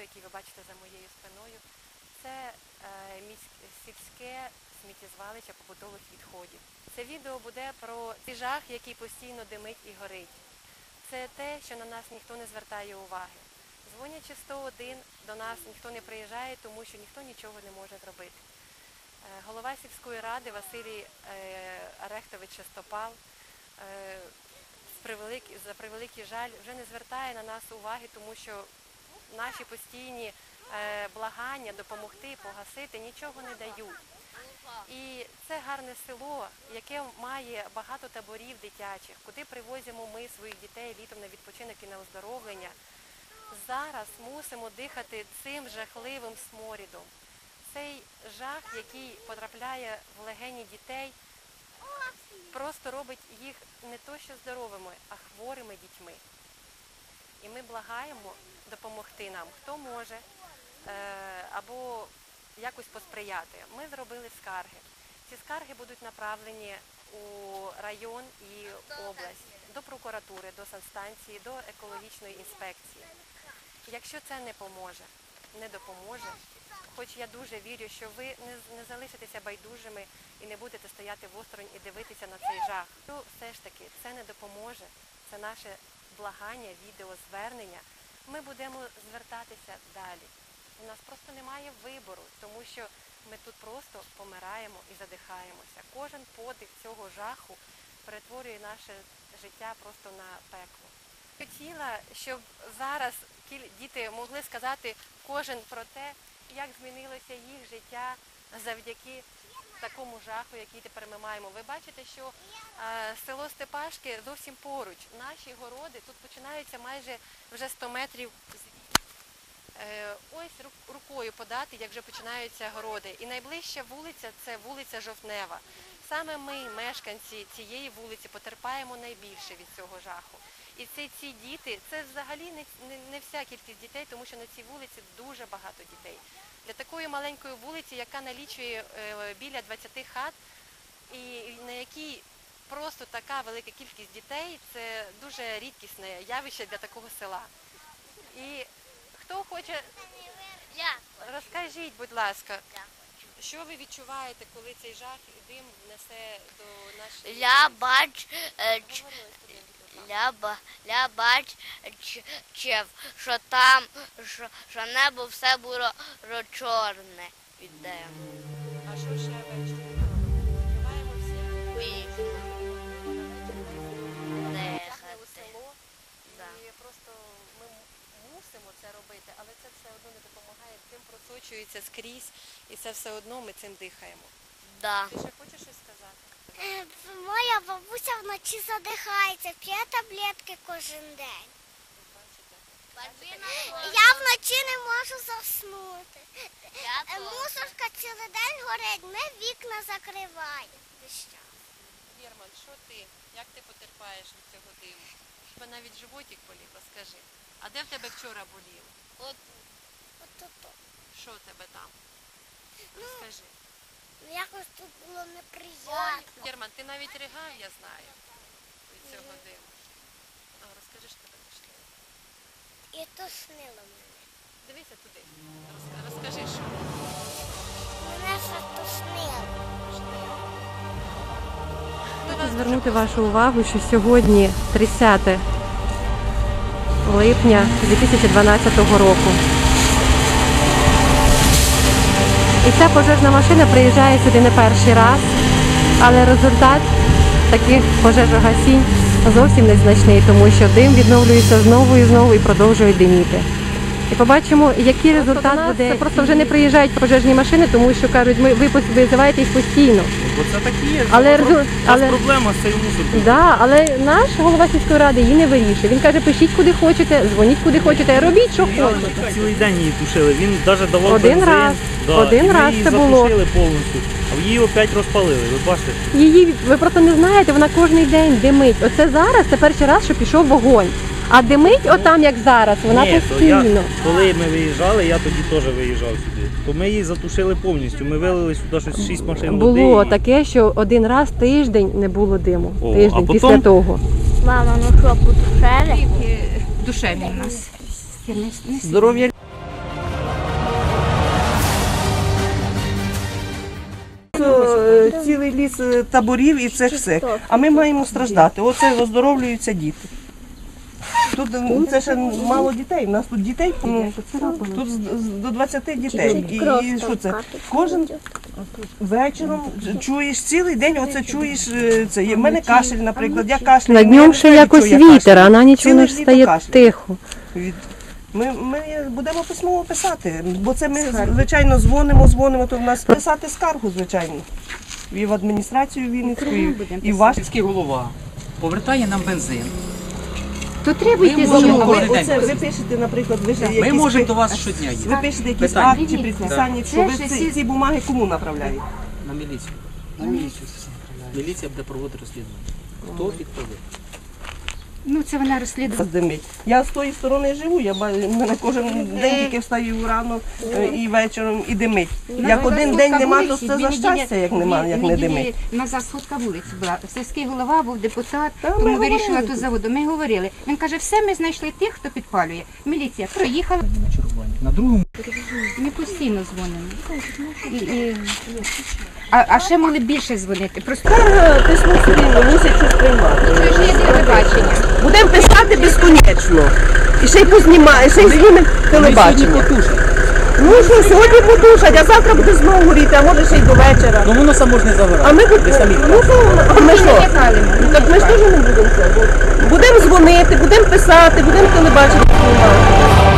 який ви бачите за моєю спиною, це е, сільське сміттєзвалище побутових відходів. Це відео буде про цей жах, який постійно димить і горить. Це те, що на нас ніхто не звертає уваги. Дзвонячи 101, до нас ніхто не приїжджає, тому що ніхто нічого не може зробити. Е, Голова сільської ради Василій е, Арехтович Шестопал за превеликий жаль вже не звертає на нас уваги, тому що наші постійні е, благання допомогти, погасити нічого не дають. І це гарне село, яке має багато таборів дитячих, куди привозимо ми своїх дітей літом на відпочинок і на оздоровлення. Зараз мусимо дихати цим жахливим сморідом. Цей жах, який потрапляє в легені дітей, просто робить їх не то що здоровими, а хворими дітьми. І ми благаємо допомогти нам, хто може, е, або якось посприяти. Ми зробили скарги. Ці скарги будуть направлені у район і область, до прокуратури, до санстанції, до екологічної інспекції. Якщо це не поможе, не допоможе, хоч я дуже вірю, що ви не, залишитеся байдужими і не будете стояти в осторонь і дивитися на цей жах, то все ж таки це не допоможе. Це наше благання, відео, звернення. Ми будемо звертатися далі. У нас просто немає вибору, тому що ми тут просто помираємо і задихаємося. Кожен подих цього жаху перетворює наше життя просто на пекло. Хотіла, щоб зараз діти могли сказати кожен про те, як змінилося їх життя завдяки такому жаху, який тепер ми маємо. Ви бачите, що е, село Степашки зовсім поруч. Наші городи тут починаються майже вже 100 метрів. Е, ось рукою подати, як вже починаються городи. І найближча вулиця це вулиця Жовтнева. Саме ми, мешканці цієї вулиці, потерпаємо найбільше від цього жаху. І це ці діти, це взагалі не, не, не вся кількість дітей, тому що на цій вулиці дуже багато дітей. Для такої маленької вулиці, яка налічує е, біля 20 хат, і на якій просто така велика кількість дітей, це дуже рідкісне явище для такого села. І хто хоче, розкажіть, будь ласка. Що ви відчуваєте, коли цей жах і дим несе до нашої Я бач, е, ч- я, ба- я бач, чев, що там, що, що небо все було ро- чорне від диму. А що ще ви відчуваємо всі? Тягне мусимо це робити, але це все одно не допомагає. Дим просочується скрізь, і це все одно ми цим дихаємо. Да. Ти ще хочеш щось сказати? Е, Моя бабуся вночі задихається, п'є таблетки кожен день. Я вночі не можу заснути. Е, Мусорка цілий день горить, ми вікна закриваємо. весь час. Герман, що ти? Як ти потерпаєш від цього диму? Тебе навіть животик болів, розкажи. А де в тебе вчора боліло? От тут. Що в тебе там? Розкажи. Ну, Якось тут було неприємно. Герман, ти навіть ригав, я знаю, від цього диму. А, розкажи, що тебе тошнило. І тошнило мене. Дивися туди. Роз- Розкажи, що. Мене ще тошнило. Звернути вашу увагу, що сьогодні 30 липня 2012 року. І ця пожежна машина приїжджає сюди не перший раз, але результат таких пожежогасінь зовсім незначний, тому що дим відновлюється знову і знову і продовжує диміти. І побачимо, який результат буде. Це просто вже не приїжджають пожежні машини, тому що кажуть, ми ви визиваєте їх постійно. Бо це так і є. Але Про- резу- у нас але- проблема з цією мусоркою. Да, але наш голова сільської ради її не вирішує. Він каже, пишіть куди хочете, дзвоніть куди хочете, робіть, що хочете. Цілий день її тушили. Він навіть давав Один бензин. раз. Да, Один і ми раз її це було. затушили повністю. А її опять розпалили. Ви бачите? Її ви просто не знаєте, вона кожен день димить. Оце зараз це перший раз, що пішов вогонь. А димить отам, як зараз, вона Ні, то я, постійно. коли ми виїжджали, я тоді теж виїжджав сюди. То ми її затушили повністю. Ми вилили сюди щось шість машин Було води. таке, що один раз тиждень не було диму. О, Тиждень потім- після того. Мама, ну що, потушили? душевні в нас. Здоров'я е, цілий ліс е, таборів і це все. А ми маємо страждати. Оце оздоровлюються діти. Тут це ще мало дітей. У нас тут дітей ну, тут до 20 дітей. І, і що це? Кожен вечором чуєш цілий день, оце чуєш е, це. Є в мене кашель, наприклад. Я кашляю. На ну, днем ще якось вітер, а на ніч воно ж стає тихо. Ми, ми будемо письмово писати, бо це ми, звичайно, дзвонимо, дзвонимо, то в нас писати скаргу, звичайно. І в адміністрацію Вінницьку, і, і в ваш. Сільський голова повертає нам бензин. То требуйте Ми Ви, можемо кожен день ви пишете, наприклад, ви ж Ми якісь можемо пи- до вас щодня ви пишете якісь Питання. акт чи Дивіться, підписання, що це ви ж ці, всі- ці бумаги кому направляєте? На міліцію. На міліцію. Міліція буде проводити розслідування. Хто відповів? Ну, це вона розслідує. Задимить. Я з тої сторони живу, я мене кожен день тільки встаю рано е, і вечором і димить. Як один день нема, то це за щастя, як нема, як не димить. Назад сходка вулиці була. Сільський голова був депутат, Та ми тому вирішила ту заводу. Ми говорили. Він каже, все, ми знайшли тих, хто підпалює. Міліція проїхала, На другому ми постійно дзвонимо. І, і... А, а ще могли більше дзвонити. Просто письмо спільно, мусять щось приймати. це телебачення. Будемо писати безконечно. І ще й познімає, ще й знімемо телебачення. Ну що, сьогодні потушать, а завтра буде знову горіти, а може ще й до вечора. Ну воно само ж не загорає. А ми Ви будемо. самі Ну що, а ми що? Ну, Так ми ж теж не будемо це. Будемо дзвонити, будемо писати, будемо телебачення знімати.